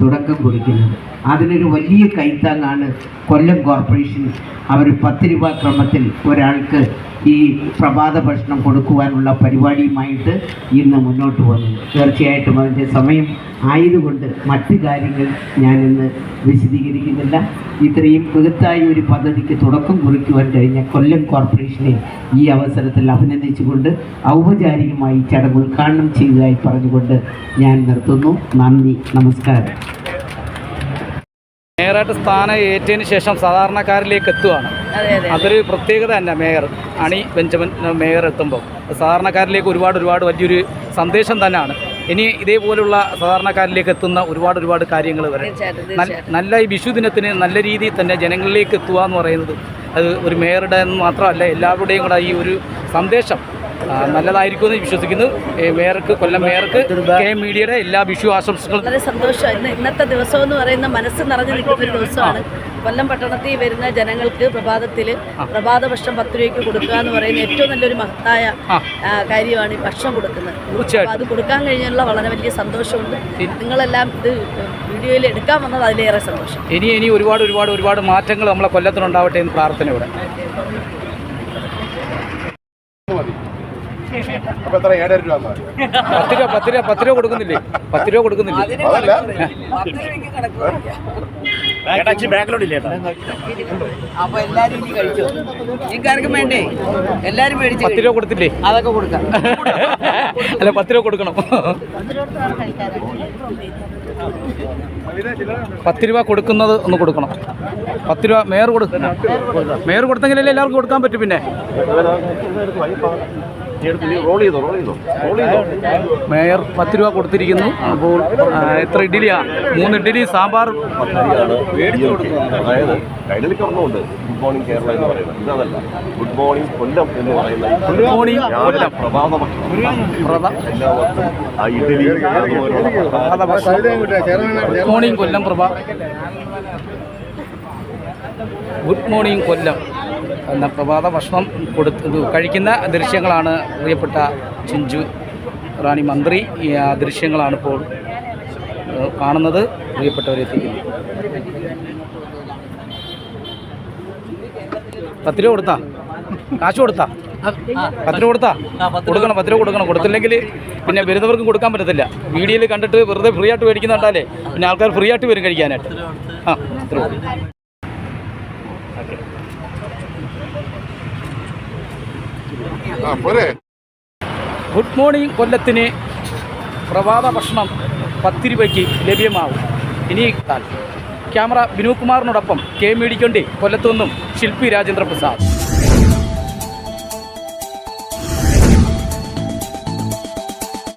തുടക്കം കുറിക്കുന്നത്. അതിനൊരു വലിയ കൈത്താങ്ങാണ് കൊല്ലം കോർപ്പറേഷൻ. അവർ പത്ത് രൂപ ക്രമത്തിൽ ഒരാൾക്ക് ഈ പ്രഭാത ഭക്ഷണം കൊടുക്കുവാനുള്ള പരിപാടിയുമായിട്ട് ഇന്ന് മുന്നോട്ട് വന്നു. തീർച്ചയായിട്ടും അതിന്റെ സമയം ആയതുകൊണ്ട് മറ്റ് കാര്യങ്ങൾ ഞാനിന്ന് വിശദീകരിക്കുന്നില്ല. ഇത്രയും മികത്തായ ഒരു പദ്ധതിക്ക് തുടക്കം കുറിക്കുവാൻ കഴിഞ്ഞ കൊല്ലം കോർപ്പറേഷനെ ഈ അവസരത്തിൽ അഭിനന്ദിച്ചുകൊണ്ട് ഔപചാരികമായി ചടങ്ങ് ഉദ്ഘാടനം ചെയ്തതായി പറഞ്ഞുകൊണ്ട് ഞാൻ നിർത്തുന്നു. നന്ദി നമസ്കാരം. മേയറായിട്ട് സ്ഥാനം ഏറ്റതിന് ശേഷം സാധാരണക്കാരിലേക്ക് എത്തുകയാണ് അതെ അതെ അതൊരു പ്രത്യേകത തന്നെ മേയർ അണി ബെഞ്ചമിൻ മേയർ എത്തുമ്പോൾ സാധാരണക്കാരിലേക്ക് ഒരുപാട് ഒരുപാട് വലിയൊരു സന്ദേശം തന്നെയാണ്. ഇനി ഇതേപോലുള്ള സാധാരണക്കാരിലേക്ക് എത്തുന്ന ഒരുപാട് ഒരുപാട് കാര്യങ്ങൾ വരെ. നല്ല ഈ വിഷു ദിനത്തിന് നല്ല രീതിയിൽ തന്നെ ജനങ്ങളിലേക്ക് എത്തുക എന്ന് പറയുന്നത് അത് ഒരു മേയറുടെ മാത്രമല്ല എല്ലാവരുടെയും കൂടെ ഈ ഒരു സന്ദേശം നല്ലതായിരിക്കുമെന്ന് വിശ്വസിക്കുന്നു. മേയർക്ക് കൊല്ലം മേയർക്ക് കെ മീഡിയയുടെ എല്ലാ വിഷു ആശംസകളും. വളരെ സന്തോഷം. ഇന്ന് ഇന്നത്തെ ദിവസം എന്ന് പറയുന്ന മനസ്സ് നിറഞ്ഞു നിൽക്കുന്ന ഒരു ദിവസമാണ്. കൊല്ലം പട്ടണത്തിൽ വരുന്ന ജനങ്ങൾക്ക് പ്രഭാതത്തിൽ പ്രഭാത ഭക്ഷണം പത്ത് രൂപയ്ക്ക് കൊടുക്കുക എന്ന് പറയുന്ന ഏറ്റവും നല്ലൊരു മഹത്തായ കാര്യമാണ് ഈ ഭക്ഷണം കൊടുക്കുന്നത്. തീർച്ചയായും അത് കൊടുക്കാൻ കഴിഞ്ഞുള്ള വളരെ വലിയ സന്തോഷമുണ്ട്. നിങ്ങളെല്ലാം ഇത് വീഡിയോയിൽ എടുക്കാൻ വന്നത് അതിലേറെ സന്തോഷം. ഇനി ഇനി ഒരുപാട് ഒരുപാട് ഒരുപാട് മാറ്റങ്ങൾ നമ്മളെ കൊല്ലത്തിനുണ്ടാവട്ടെ എന്ന് പ്രാർത്ഥനയോടെ അപ്പൊ എത്ര? ഏഴര രൂപ എന്നാ? പത്ത് രൂപ പത്ത് രൂപ പത്ത് രൂപ കൊടുക്കുന്നില്ലേ? പത്ത് രൂപ കൊടുക്കുന്നില്ലേ? അതല്ല. അപ്പൊ എല്ലാരും ഇനി കഴിച്ചു? നിങ്ങൾക്കാർക്കും വേണ്ടേ? എല്ലാരും മേടിച്ചു പത്ത് രൂപ കൊടുത്തില്ലേ? അതൊക്കെ കൊടുക്കാം. അല്ല പത്ത് രൂപ കൊടുക്കണം. പത്ത് രൂപ കൊടുക്കുന്നത് ഒന്ന് കൊടുക്കണം. പത്ത് രൂപ മേയർ കൊടുക്കണം മേയർ കൊടുത്തെങ്കിലല്ലേ എല്ലാവർക്കും കൊടുക്കാൻ പറ്റും പിന്നെ. മേയർ പത്ത് രൂപ കൊടുത്തിരിക്കുന്നു. അപ്പോൾ എത്ര ഇഡ്ഡലിയാ? മൂന്ന് ഇഡ്ഡലി സാമ്പാർ. അതായത് കൈഡലിക്ക് ഗുഡ് മോർണിംഗ് കേരള എന്ന് പറയുന്നത്. ഇതല്ല. ഗുഡ് മോർണിംഗ് കൊല്ലം എന്ന് പറയുന്നത് ഗുഡ് മോർണിംഗ് രാവിലെ പ്രഭാത ആ ഭക്ഷണം. Good morning Kollam Prabha. Good morning Kollam. എന്ന പ്രഭാത ഭക്ഷണം കൊടുത്ത് കഴിക്കുന്ന ദൃശ്യങ്ങളാണ് പ്രിയപ്പെട്ട ചിഞ്ചു റാണി മന്ത്രി. ഈ ദൃശ്യങ്ങളാണ് ഇപ്പോൾ കാണുന്നത്. പ്രിയപ്പെട്ടവരെത്തിക്കുന്നത് പത്ത് രൂപ കൊടുത്താ? കാശ് കൊടുത്താ? പത്ത് രൂപ കൊടുത്താ? കൊടുക്കണം പത്ത് രൂപ കൊടുക്കണം. കൊടുത്തില്ലെങ്കിൽ പിന്നെ വരുന്നവർക്കും കൊടുക്കാൻ പറ്റത്തില്ല. വീഡിയോയിൽ കണ്ടിട്ട് വെറുതെ ഫ്രീ ആയിട്ട് മേടിക്കുന്നുണ്ടാലേ പിന്നെ ആൾക്കാർ ഫ്രീ ആയിട്ട് വരും കഴിക്കാനായിട്ട്. ആ പത്ത് രൂപ ഗുഡ് മോർണിംഗ് കൊല്ലത്തിന് പ്രഭാത ഭക്ഷണം പത്ത് രൂപയ്ക്ക് ലഭ്യമാവും. ഇനി ക്യാമറ ബിനു കുമാറിനോടൊപ്പം കെ മീഡിക്കൊണ്ടി കൊല്ലത്തു നിന്നും ശില്പി രാജേന്ദ്ര പ്രസാദ്